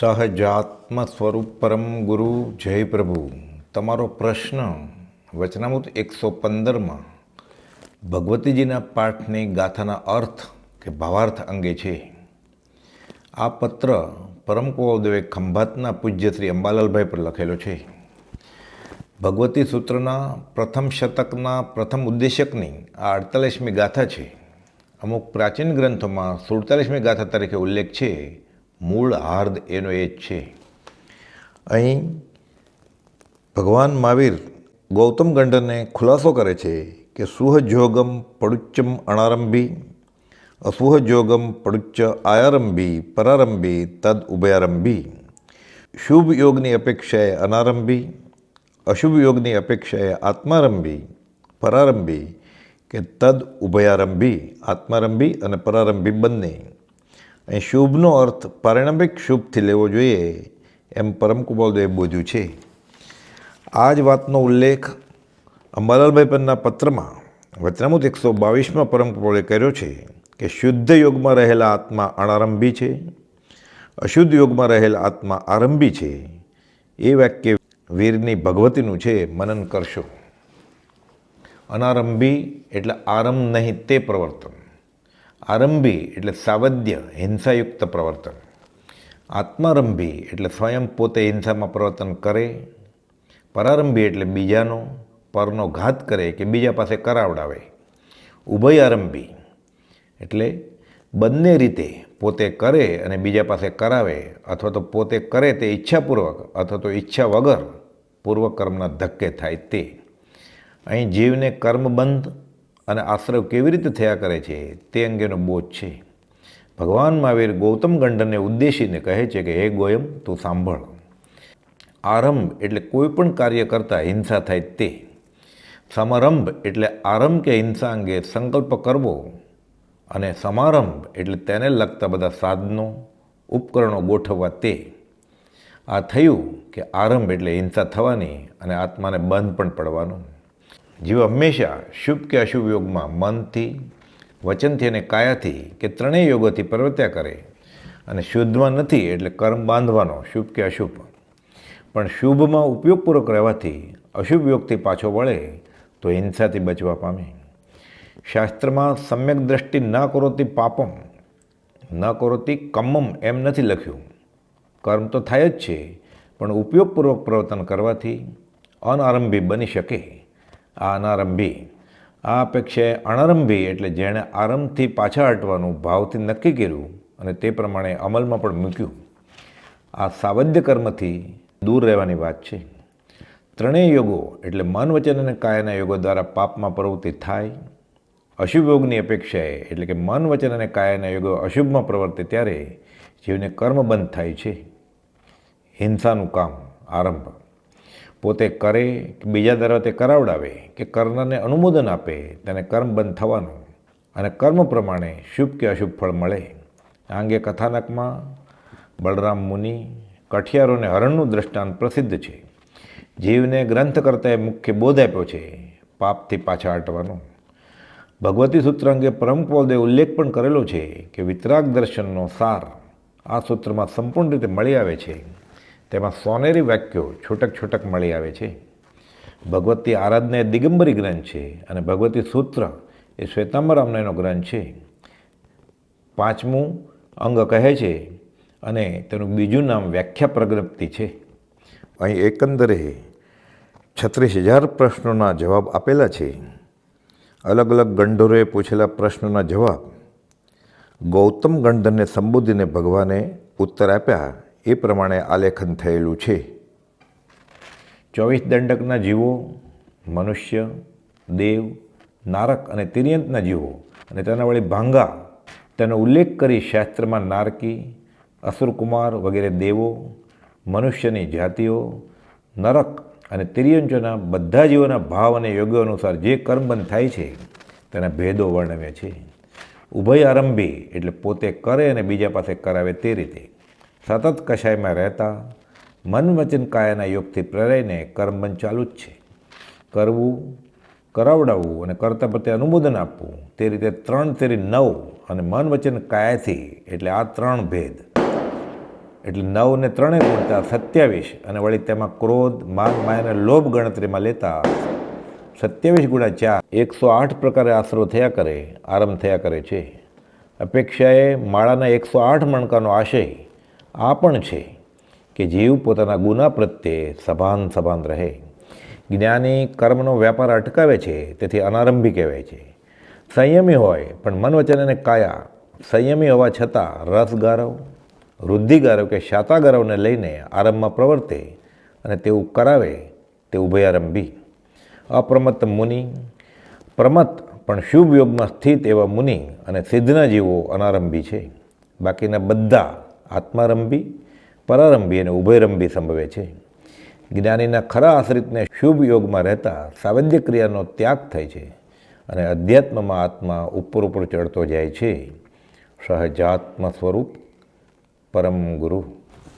સહજાત્મ સ્વરૂપ પરમ ગુરુ જય પ્રભુ. તમારો પ્રશ્ન વચનામૃત એકસો પંદરમાં ભગવતીજીના પાઠની ગાથાના અર્થ કે ભાવાર્થ અંગે છે. આ પત્ર પરમ કુવદેવે ખંભાતના પૂજ્ય શ્રી અંબાલાલભાઈ પર લખેલો છે. ભગવતી સૂત્રના પ્રથમ શતકના પ્રથમ ઉદ્દેશકની આ અડતાલીસમી ગાથા છે. અમુક પ્રાચીન ગ્રંથોમાં સુડતાલીસમી ગાથા તરીકે ઉલ્લેખ છે. મૂળ હાર્દ એનો એ જ છે. અહીં ભગવાન મહાવીર ગૌતમ ગંડને ખુલાસો કરે છે કે સુહજોગમ પડુચ્ચમ અણારંભી અસુહજોગમ પડુચ્ચ આયારંભી, પરારંભી, તદ ઉભયારંભી. શુભ યોગની અપેક્ષાએ અનારંભી, અશુભ યોગની અપેક્ષાએ આત્મારંભી, પરારંભી કે તદ ઉભયારંભી, આત્મારંભી અને પરારંભી બંને. અહીં શુભનો અર્થ પારિણામિક શુભથી લેવો જોઈએ એમ પરમ કુમારદેવે બોધ્યું છે. આ જ વાતનો ઉલ્લેખ અંબાલાલભાઈ પરના પત્રમાં વચનામૃત એકસો બાવીસમાં પરમ કુમારે કર્યો છે કે શુદ્ધ યોગમાં રહેલા આત્મા અણારંભી છે. અશુદ્ધ યોગમાં રહેલા આત્મા આરંભી છે. એ વાક્ય વીરની ભગવતીનું છે, મનન કરશો. અનારંભી એટલે આરંભ નહીં, તે પ્રવર્તન. આરંભી એટલે સાવધ્ય, હિંસાયુક્ત પ્રવર્તન. આત્મારંભી એટલે સ્વયં પોતે હિંસામાં પ્રવર્તન કરે. પરારંભી એટલે બીજાનો પરનો ઘાત કરે કે બીજા પાસે કરાવડાવે. ઉભયારંભી એટલે બંને રીતે પોતે કરે અને બીજા પાસે કરાવે, અથવા તો પોતે કરે તે ઈચ્છાપૂર્વક, અથવા તો ઈચ્છા વગર પૂર્વકર્મના ધક્કે થાય તે. અહીં જીવને કર્મબંધ અને આશ્રય કેવી રીતે થયા કરે છે, તે અંગેનો બોધ છે. ભગવાન મહાવીર ગૌતમ ગંડરને ઉદ્દેશીને કહે છે કે, હે ગોયમ, તું સાંભળ. આરંભ એટલે કોઈ પણ કાર્ય કરતાં હિંસા થાય તે. સમારંભ એટલે આરંભ કે હિંસા અંગે સંકલ્પ કરવો. અને સમારંભ એટલે તેને લગતા બધા સાધનો, ઉપકરણો ગોઠવવા તે. આ થયું કે આરંભ એટલે હિંસા થવાની અને આત્માને બંધ પણ પડવાનું. જીવ હંમેશા શુભ કે અશુભ યોગમાં મનથી, વચનથી અને કાયાથી કે ત્રણેય યોગોથી પ્રવર્ત્યા કરે. અને શુદ્ધમાં નથી એટલે કર્મ બાંધવાનો, શુભ કે અશુભ. પણ શુભમાં ઉપયોગપૂર્વક રહેવાથી, અશુભ યોગથી પાછો વળે તો હિંસાથી બચવા પામે. શાસ્ત્રમાં સમ્યક દ્રષ્ટિ ન કરોતી પાપમ, ન કરોતી કમ્મમ એમ નથી લખ્યું. કર્મ તો થાય જ છે, પણ ઉપયોગપૂર્વક પ્રવર્તન કરવાથી અનારંભી બની શકે. અનારંભી આ અપેક્ષાએ અણારંભી એટલે જેણે આરંભથી પાછા હટવાનું ભાવથી નક્કી કર્યું અને તે પ્રમાણે અમલમાં પણ મૂક્યું. આ સાવધ્ય કર્મથી દૂર રહેવાની વાત છે. ત્રણેય યોગો એટલે મન વચન અને કાયના યોગો દ્વારા પાપમાં પ્રવૃત્તિ થાય. અશુભ યોગની અપેક્ષાએ એટલે કે મન વચન અને કાયાના યોગો અશુભમાં પ્રવર્તે ત્યારે જીવને કર્મ બંધ થાય છે. હિંસાનું કામ આરંભ. પોતે કરે કે બીજા દ્વારા તે કરાવડાવે કે કર્ણને અનુમોદન આપે, તેને કર્મ બંધ થવાનું. અને કર્મ પ્રમાણે શુભ કે અશુભ ફળ મળે. આ અંગે કથાનકમાં બળરામ મુનિ કઠિયારોને હરણનું દ્રષ્ટાંત પ્રસિદ્ધ છે. જીવને ગ્રંથ કરતાએ મુખ્ય બોધ આપ્યો છે, પાપથી પાછા હટવાનો. ભગવતી સૂત્ર અંગે પરમ કૌલદેવ ઉલ્લેખ પણ કરેલો છે કે વિતરાગ દર્શનનો સાર આ સૂત્રમાં સંપૂર્ણ રીતે મળી આવે છે. તેમાં સોનેરી વાક્યો છૂટક છૂટક મળી આવે છે. ભગવતી આરાધના એ દિગંબરી ગ્રંથ છે અને ભગવતી સૂત્ર એ શ્વેતાંબર એનો ગ્રંથ છે. પાંચમું અંગ કહે છે અને તેનું બીજું નામ વ્યાખ્યા પ્રજ્ઞપ્તિ છે. અહીં એકંદરે છત્રીસ હજાર પ્રશ્નોના જવાબ આપેલા છે. અલગ અલગ ગંઢોરોએ પૂછેલા પ્રશ્નોના જવાબ ગૌતમ ગંડરને સંબોધીને ભગવાને ઉત્તર આપ્યા. એ પ્રમાણે આલેખન થયેલું છે. ચોવીસ દંડકના જીવો, મનુષ્ય, દેવ, નારક અને તિર્યંતના જીવો અને તેના વળી ભાંગા તેનો ઉલ્લેખ કરી શાસ્ત્રમાં નારકી, અસુરકુમાર વગેરે દેવો, મનુષ્યની જાતિઓ, નરક અને તિર્યંચોના બધા જીવોના ભાવ અને યોગ્ય અનુસાર જે કર્મબંધ થાય છે તેના ભેદો વર્ણવ્યા છે. ઉભય આરંભી એટલે પોતે કરે અને બીજા પાસે કરાવે તે રીતે. સતત કશાયમાં રહેતા મન વચન કાયાના યોગથી પ્રેરાઈને કર્મબંધ ચાલુ જ છે. કરવું, કરાવડાવવું અને કરતા પ્રત્યે અનુમોદન આપવું, તે રીતે ત્રણ તેરી નવ અને મન વચન કાયાથી એટલે આ ત્રણ ભેદ. એટલે નવ ને ત્રણે ગુણતા સત્યાવીસ અને વળી તેમાં ક્રોધ, માન માયાને લોભ ગણતરીમાં લેતા સત્યાવીસ ગુણા ચાર, એકસો આઠ પ્રકારે આશરો થયા કરે, આરંભ થયા કરે છે. અપેક્ષાએ માળાના એકસો આઠ મણકાનો આશય આ પણ છે કે જીવ પોતાના ગુના પ્રત્યે સભાન સભાન રહે. જ્ઞાની કર્મનો વ્યાપાર અટકાવે છે, તેથી અનારંભી કહેવાય છે. સંયમી હોય, પણ મન વચન અને કાયા સંયમી હોવા છતાં રસ ગારવ વૃદ્ધિ ગારવ કે શાતા ગારવને લઈને આરંભમાં પ્રવર્તે અને તેવું કરાવે તે ઉભયારંભી. અપ્રમત મુનિ પ્રમત પણ શુભ યોગમાં સ્થિત એવા મુનિ અને સિદ્ધના જીવો અનારંભી છે. બાકીના બધા આત્મારંભી, પરારંભી અને ઉભયરંભી સંભવે છે. જ્ઞાનીના ખરા આશ્રિતને શુભ યોગમાં રહેતા સાવધ્ય ક્રિયાનો ત્યાગ થાય છે અને અધ્યાત્મમાં આત્મા ઉપર ઉપર ચડતો જાય છે. સહજાત્મ સ્વરૂપ પરમ ગુરુ.